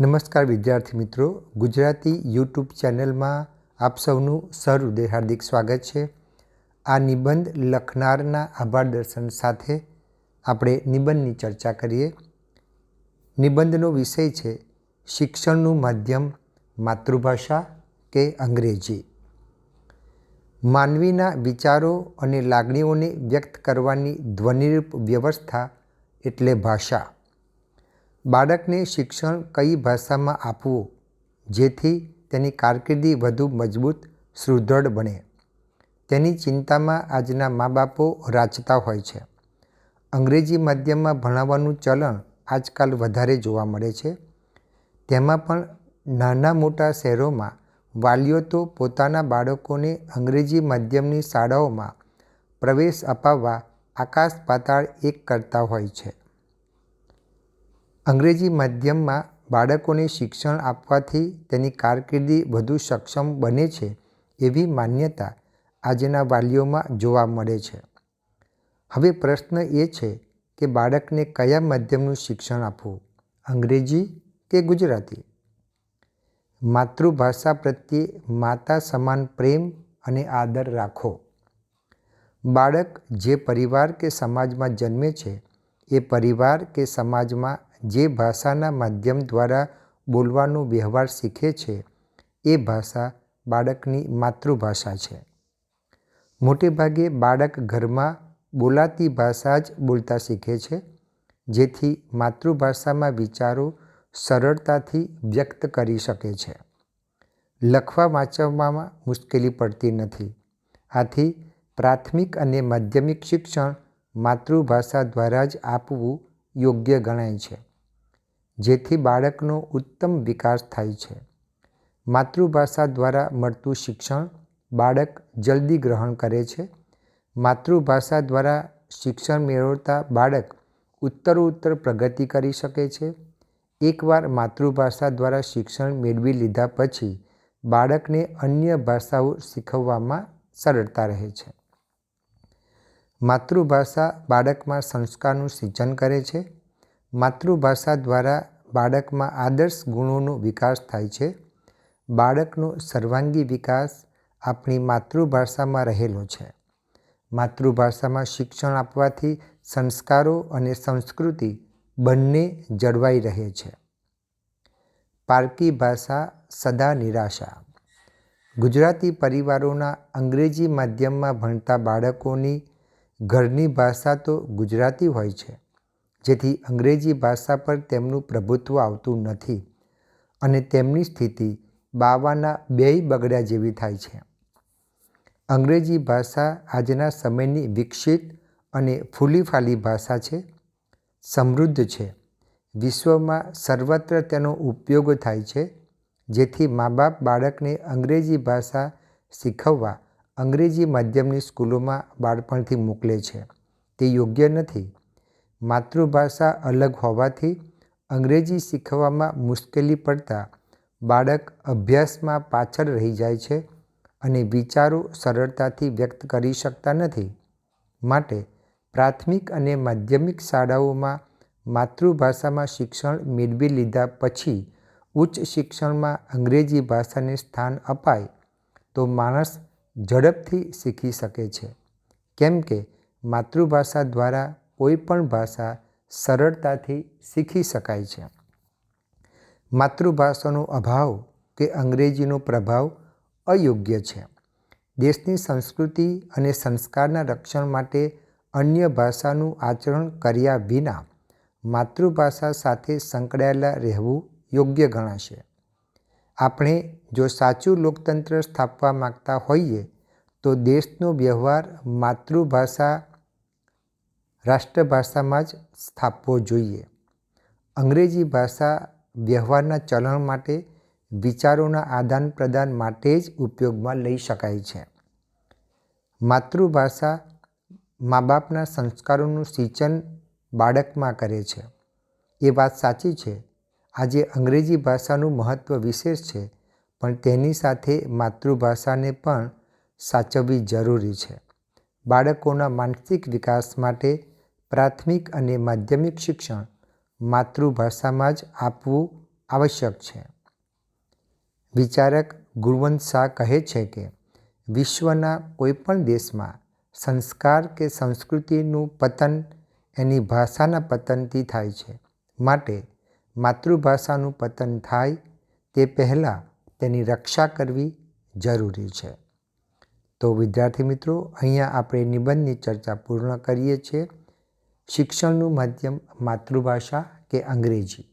નમસ્કાર વિદ્યાર્થી મિત્રો. ગુજરાતી યુટ્યુબ ચેનલમાં આપ સૌનું સહૃદય હાર્દિક સ્વાગત છે. આ નિબંધ લખનારના આભાર દર્શન સાથે આપણે નિબંધની ચર્ચા કરીએ. નિબંધનો વિષય છે, શિક્ષણનું માધ્યમ, માતૃભાષા કે અંગ્રેજી. માનવીના વિચારો અને લાગણીઓને વ્યક્ત કરવાની ધ્વનિરૂપ વ્યવસ્થા એટલે ભાષા. બાળકને શિક્ષણ કઈ ભાષામાં આપવું? જેથી તેની કારકિર્દી વધુ મજબૂત સુદૃઢ બને. તેની ચિંતામાં આજના મા બાપો રાચતા હોય છે. અંગ્રેજી માધ્યમમાં ભણાવવાનું ચલણ આજકાલ વધારે જોવા મળે છે. તેમાં પણ નાના મોટા શહેરોમાં વાલીઓ તો પોતાના બાળકોને અંગ્રેજી માધ્યમની શાળાઓમાં પ્રવેશ અપાવવા આકાશ પાતાળ એક કરતા હોય છે. અંગ્રેજી માધ્યમમાં બાળકોને શિક્ષણ આપવાથી તેની કારકિર્દી વધુ સક્ષમ બને છે એવી માન્યતા આજના વાલીઓમાં જોવા મળે છે. હવે પ્રશ્ન એ છે કે બાળકને કયા માધ્યમનું શિક્ષણ આપવું? અંગ્રેજી કે ગુજરાતી? માતૃભાષા પ્રત્યે માતા સમાન પ્રેમ અને આદર રાખો. બાળક જે પરિવાર કે સમાજમાં જન્મે છે એ પરિવાર કે સમાજમાં જે ભાષાના માધ્યમ દ્વારા બોલવાનો વ્યવહાર શીખે છે, એ ભાષા બાળકની માતૃભાષા છે. મોટેભાગે બાળક ઘરમાં બોલાતી ભાષા જ બોલતા શીખે છે, જેથી માતૃભાષામાં વિચારો સરળતાથી વ્યક્ત કરી શકે છે. લખવા વાંચવામાં મુશ્કેલી પડતી નથી. આથી પ્રાથમિક અને માધ્યમિક શિક્ષણ માતૃભાષા દ્વારા જ આપવું યોગ્ય ગણાય છે. જેથી બાળકનો ઉત્તમ વિકાસ થાય છે. માતૃભાષા દ્વારા મળતું શિક્ષણ બાળક જલ્દી ગ્રહણ કરે છે. માતૃભાષા દ્વારા શિક્ષણ મેળવતા બાળક ઉત્તરોત્તર પ્રગતિ કરી શકે છે. એકવાર માતૃભાષા દ્વારા શિક્ષણ મેળવી લીધા પછી બાળકને અન્ય ભાષાઓ શીખવવામાં સરળતા રહે છે. માતૃભાષા બાળકમાં સંસ્કારનું સિંચન કરે છે. માતૃભાષા દ્વારા બાળકમાં આદર્શ ગુણોનો વિકાસ થાય છે. બાળકનો સર્વાંગી વિકાસ આપણી માતૃભાષામાં રહેલો છે. માતૃભાષામાં શિક્ષણ આપવાથી સંસ્કારો અને સંસ્કૃતિ બંને જળવાઈ રહે છે. પારકી ભાષા સદા નિરાશા. ગુજરાતી પરિવારોના અંગ્રેજી માધ્યમમાં ભણતા બાળકોની ઘરની ભાષા તો ગુજરાતી હોય છે. જેથી અંગ્રેજી ભાષા પર તેમનું પ્રભુત્વ આવતું નથી અને તેમની સ્થિતિ બાવાના બેય બગડ્યા જેવી થાય છે. અંગ્રેજી ભાષા આજના સમયની વિકસિત અને ફૂલીફાલી ભાષા છે, સમૃદ્ધ છે. વિશ્વમાં સર્વત્ર તેનો ઉપયોગ થાય છે, જેથી મા બાપ બાળકને અંગ્રેજી ભાષા શીખવવા અંગ્રેજી માધ્યમની સ્કૂલોમાં બાળપણથી મોકલે છે. તે યોગ્ય નથી. માતૃભાષા અલગ હોવાથી અંગ્રેજી શીખવામાં મુશ્કેલી પડતા બાળક અભ્યાસમાં પાછળ રહી જાય છે અને વિચારો સરળતાથી વ્યક્ત કરી શકતા નથી. માટે પ્રાથમિક અને માધ્યમિક શાળાઓમાં માતૃભાષામાં શિક્ષણ મેળવી લીધા પછી ઉચ્ચ શિક્ષણમાં અંગ્રેજી ભાષાને સ્થાન અપાય તો માણસ ઝડપથી શીખી શકે છે. કેમ કે માતૃભાષા દ્વારા કોઈ પણ ભાષા સરળતાથી શીખી શકાય છે. માતૃભાષાનો અભાવ કે અંગ્રેજીનો પ્રભાવ અયોગ્ય છે. દેશની સંસ્કૃતિ અને સંસ્કારના રક્ષણ માટે અન્ય ભાષાનું આચરણ કર્યા વિના માતૃભાષા સાથે સંકળાયેલા રહેવું યોગ્ય ગણાશે. આપણે જો સાચું લોકતંત્ર સ્થાપવા માગતા હોઈએ તો દેશનો વ્યવહાર માતૃભાષા રાષ્ટ્રભાષામાં જ સ્થાપવો જોઈએ. અંગ્રેજી ભાષા વ્યવહારના ચલણ માટે, વિચારોના આદાન પ્રદાન માટે જ ઉપયોગમાં લઈ શકાય છે. માતૃભાષા મા બાપના સંસ્કારોનું સિંચન બાળકમાં કરે છે. એ વાત સાચી છે. આજે અંગ્રેજી ભાષાનું મહત્ત્વ વિશેષ છે, પણ તેની સાથે માતૃભાષાને પણ સાચવવી જરૂરી છે. બાળકોના માનસિક વિકાસ માટે પ્રાથમિક અને માધ્યમિક શિક્ષણ માતૃભાષામાં જ આપવું આવશ્યક છે. વિચારક ગુરુવંત શાહ કહે છે કે, વિશ્વના કોઈપણ દેશમાં સંસ્કાર કે સંસ્કૃતિનું પતન એની ભાષાના પતનથી થાય છે. માટે માતૃભાષાનું પતન થાય તે પહેલાં તેની રક્ષા કરવી જરૂરી છે. તો વિદ્યાર્થી મિત્રો, અહીંયા આપણે નિબંધની ચર્ચા પૂર્ણ કરીએ છીએ. શિક્ષણનું માધ્યમ માતૃભાષા કે અંગ્રેજી?